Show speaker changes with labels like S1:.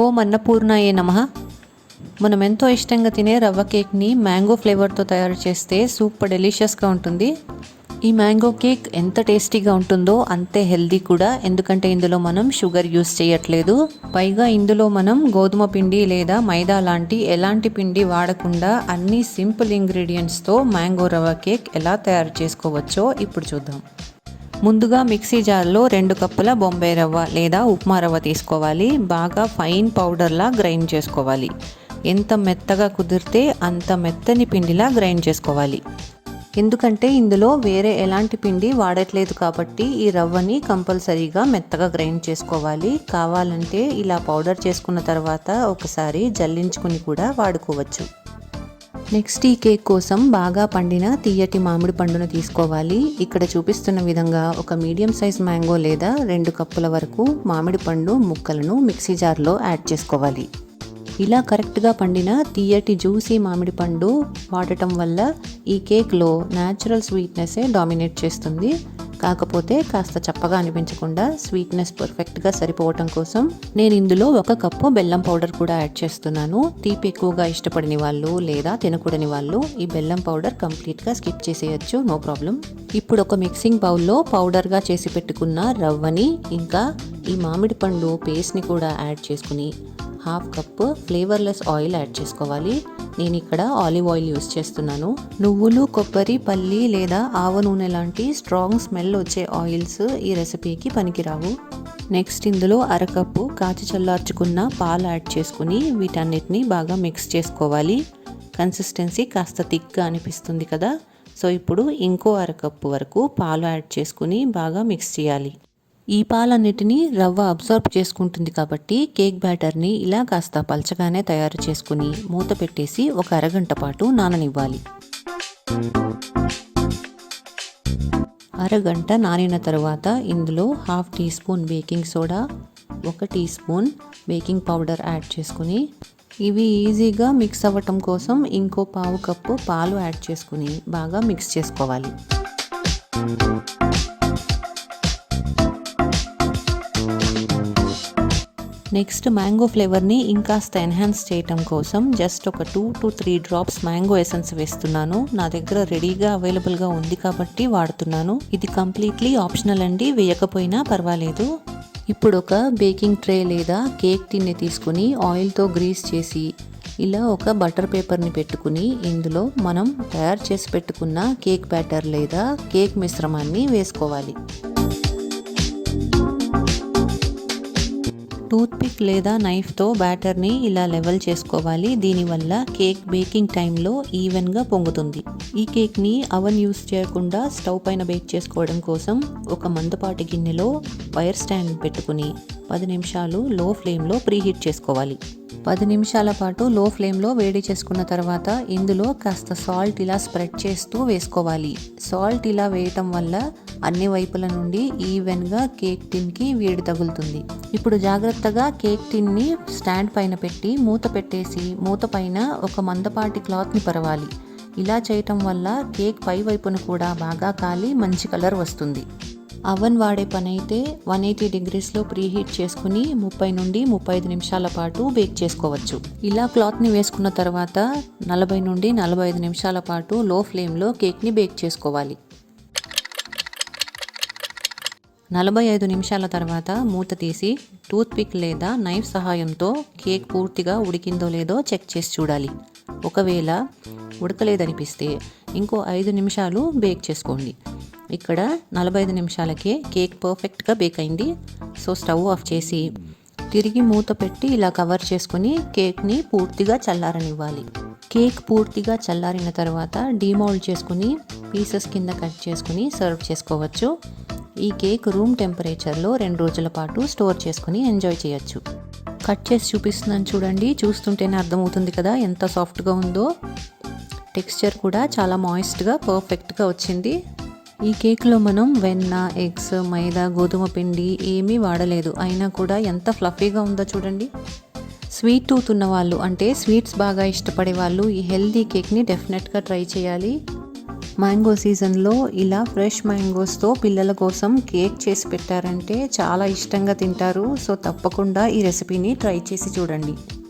S1: ఓం అన్నపూర్ణాయే నమ. మనం ఎంతో ఇష్టంగా తినే రవ్వ కేక్ని మ్యాంగో ఫ్లేవర్తో తయారు చేస్తే సూపర్ డెలిషియస్గా ఉంటుంది. ఈ మ్యాంగో కేక్ ఎంత టేస్టీగా ఉంటుందో అంతే హెల్దీ కూడా. ఎందుకంటే ఇందులో మనం షుగర్ యూస్ చేయట్లేదు. పైగా ఇందులో మనం గోధుమ పిండి లేదా మైదా లాంటి ఎలాంటి పిండి వాడకుండా అన్ని సింపుల్ ఇంగ్రీడియంట్స్తో మ్యాంగో రవ్వ కేక్ ఎలా తయారు చేసుకోవచ్చో ఇప్పుడు చూద్దాం. ముందుగా మిక్సీ జార్లో రెండు కప్పుల బొంబాయి రవ్వ లేదా ఉప్మా రవ్వ తీసుకోవాలి. బాగా ఫైన్ పౌడర్లా గ్రైండ్ చేసుకోవాలి. ఎంత మెత్తగా కుదిరితే అంత మెత్తని పిండిలా గ్రైండ్ చేసుకోవాలి. ఎందుకంటే ఇందులో వేరే ఎలాంటి పిండి వాడట్లేదు కాబట్టి ఈ రవ్వని కంపల్సరీగా మెత్తగా గ్రైండ్ చేసుకోవాలి. కావాలంటే ఇలా పౌడర్ చేసుకున్న తర్వాత ఒకసారి జల్లించుకుని కూడా వాడుకోవచ్చు. నెక్స్ట్ ఈ కేక్ కోసం బాగా పండిన తీయటి మామిడి పండును తీసుకోవాలి. ఇక్కడ చూపిస్తున్న విధంగా ఒక మీడియం సైజ్ మ్యాంగో లేదా రెండు కప్పుల వరకు మామిడి పండు ముక్కలను మిక్సీ జార్లో యాడ్ చేసుకోవాలి. ఇలా కరెక్ట్గా పండిన తీయటి జ్యూసీ మామిడి పండు వాడటం వల్ల ఈ కేక్లో న్యాచురల్ స్వీట్నెస్సే డామినేట్ చేస్తుంది. కాకపోతే కాస్త చప్పగా అనిపించకుండా స్వీట్నెస్ పర్ఫెక్ట్గా సరిపోవటం కోసం నేను ఇందులో ఒక కప్పు బెల్లం పౌడర్ కూడా యాడ్ చేస్తున్నాను. తీపి ఎక్కువగా ఇష్టపడని వాళ్ళు లేదా తినకూడని వాళ్ళు ఈ బెల్లం పౌడర్ కంప్లీట్గా స్కిప్ చేసేయచ్చు నో ప్రాబ్లం ఇప్పుడు ఒక మిక్సింగ్ బౌల్లో పౌడర్గా చేసి పెట్టుకున్న రవ్వని ఇంకా ఈ మామిడి పండు పేస్ట్ని కూడా యాడ్ చేసుకుని half cup flavourless oil add చేసుకోవాలి. నేను ఇక్కడ ఆలివ్ ఆయిల్ యూస్ చేస్తున్నాను. నువ్వులు కొబ్బరి పల్లి లేదా ఆవ నూనె లాంటి స్ట్రాంగ్ స్మెల్ వచ్చే ఆయిల్స్ ఈ రెసిపీకి పనికిరావు. నెక్స్ట్ ఇందులో అరకప్పు కాచి చల్లార్చుకున్న పాలు యాడ్ చేసుకుని వీటన్నిటిని బాగా మిక్స్ చేసుకోవాలి. కన్సిస్టెన్సీ కాస్త థిక్గా అనిపిస్తుంది కదా. సో ఇప్పుడు ఇంకో అరకప్పు వరకు పాలు యాడ్ చేసుకుని బాగా మిక్స్ చేయాలి. ఈ పాలన్నిటిని రవ్వ అబ్జర్బ్ చేసుకుంటుంది కాబట్టి కేక్ బ్యాటర్ని ఇలా కాస్త పల్చగానే తయారు చేసుకుని మూత పెట్టేసి ఒక అరగంట పాటు నాననివ్వాలి. అరగంట నానిన తర్వాత ఇందులో half teaspoon baking soda ఒక teaspoon baking powder add చేసుకుని ఇవి ఈజీగా మిక్స్ అవ్వటం కోసం ఇంకో పావు కప్పు పాలు యాడ్ చేసుకుని బాగా మిక్స్ చేసుకోవాలి. నెక్స్ట్ మ్యాంగో ఫ్లేవర్ని ఇంకాస్త ఎన్హాన్స్ చేయటం కోసం జస్ట్ ఒక two to three drops mango essence వేస్తున్నాను. నా దగ్గర రెడీగా అవైలబుల్గా ఉంది కాబట్టి వాడుతున్నాను. ఇది కంప్లీట్లీ ఆప్షనల్ అండి వేయకపోయినా పర్వాలేదు. ఇప్పుడు ఒక బేకింగ్ ట్రే లేదా కేక్ టిన్ని తీసుకుని ఆయిల్తో గ్రీస్ చేసి ఇలా ఒక బటర్ పేపర్ని పెట్టుకుని ఇందులో మనం తయారు చేసి పెట్టుకున్న కేక్ బ్యాటర్ లేదా కేక్ మిశ్రమాన్ని వేసుకోవాలి. టూత్పిక్ లేదా నైఫ్తో బ్యాటర్ని ఇలా లెవెల్ చేసుకోవాలి. దీనివల్ల కేక్ బేకింగ్ టైంలో ఈవెన్గా పొంగుతుంది. ఈ కేక్ని అవన్ యూస్ చేయకుండా స్టవ్ పైన బేక్ చేసుకోవడం కోసం ఒక మందపాటి గిన్నెలో వైర్ స్టాండ్ పెట్టుకుని పది నిమిషాలు లో ఫ్లేమ్లో ప్రీహీట్ చేసుకోవాలి. పది నిమిషాల పాటు లో ఫ్లేమ్లో వేడి చేసుకున్న తర్వాత ఇందులో కాస్త సాల్ట్ ఇలా స్ప్రెడ్ చేస్తూ వేసుకోవాలి. సాల్ట్ ఇలా వేయటం వల్ల అన్ని వైపుల నుండి ఈవెన్గా కేక్ టిన్కి వేడి తగులుతుంది. ఇప్పుడు జాగ్రత్తగా కేక్ టిన్ని స్టాండ్ పైన పెట్టి మూత పెట్టేసి మూత పైన ఒక మందపాటి క్లాత్ని పరవాలి. ఇలా చేయటం వల్ల కేక్ పై వైపున కూడా బాగా కాలి మంచి కలర్ వస్తుంది. అవన్ వాడే పని అయితే వన్ ఎయిటీ డిగ్రీస్లో ప్రీహీట్ చేసుకుని ముప్పై నుండి ముప్పై ఐదు నిమిషాల పాటు బేక్ చేసుకోవచ్చు. ఇలా క్లాత్ని వేసుకున్న తర్వాత నలభై నుండి నలభై ఐదు నిమిషాల పాటు లో ఫ్లేమ్లో కేక్ని బేక్ చేసుకోవాలి. నలభై ఐదు నిమిషాల తర్వాత మూత తీసి టూత్ పిక్ లేదా నైఫ్ సహాయంతో కేక్ పూర్తిగా ఉడికిందో లేదో చెక్ చేసి చూడాలి. ఒకవేళ ఉడకలేదనిపిస్తే ఇంకో ఐదు నిమిషాలు బేక్ చేసుకోండి. ఇక్కడ నలభై ఐదు నిమిషాలకే కేక్ పర్ఫెక్ట్గా బేక్ అయింది. సో స్టవ్ ఆఫ్ చేసి తిరిగి మూత పెట్టి ఇలా కవర్ చేసుకుని కేక్ని పూర్తిగా చల్లారనివ్వాలి. కేక్ పూర్తిగా చల్లారిన తర్వాత డీమౌల్డ్ చేసుకుని పీసెస్ కింద కట్ చేసుకుని సర్వ్ చేసుకోవచ్చు. ఈ కేక్ రూమ్ టెంపరేచర్లో రెండు రోజుల పాటు స్టోర్ చేసుకుని ఎంజాయ్ చేయొచ్చు. కట్ చేసి చూపిస్తున్నాను చూడండి. చూస్తుంటేనే అర్థమవుతుంది కదా ఎంత సాఫ్ట్గా ఉందో. టెక్స్చర్ కూడా చాలా మాయిస్ట్గా పర్ఫెక్ట్గా వచ్చింది. ఈ కేక్లో మనం వెన్న ఎగ్స్ మైదా గోధుమ పిండి ఏమీ వాడలేదు. అయినా కూడా ఎంత ఫ్లఫీగా ఉందో చూడండి. స్వీట్ టూత్ ఉన్న వాళ్ళు అంటే స్వీట్స్ బాగా ఇష్టపడే వాళ్ళు ఈ హెల్దీ కేక్ని డెఫినెట్గా ట్రై చేయాలి. మ్యాంగో సీజన్లో ఇలా ఫ్రెష్ మ్యాంగోస్తో పిల్లల కోసం కేక్ చేసి పెట్టారంటే చాలా ఇష్టంగా తింటారు. సో తప్పకుండా ఈ రెసిపీని ట్రై చేసి చూడండి.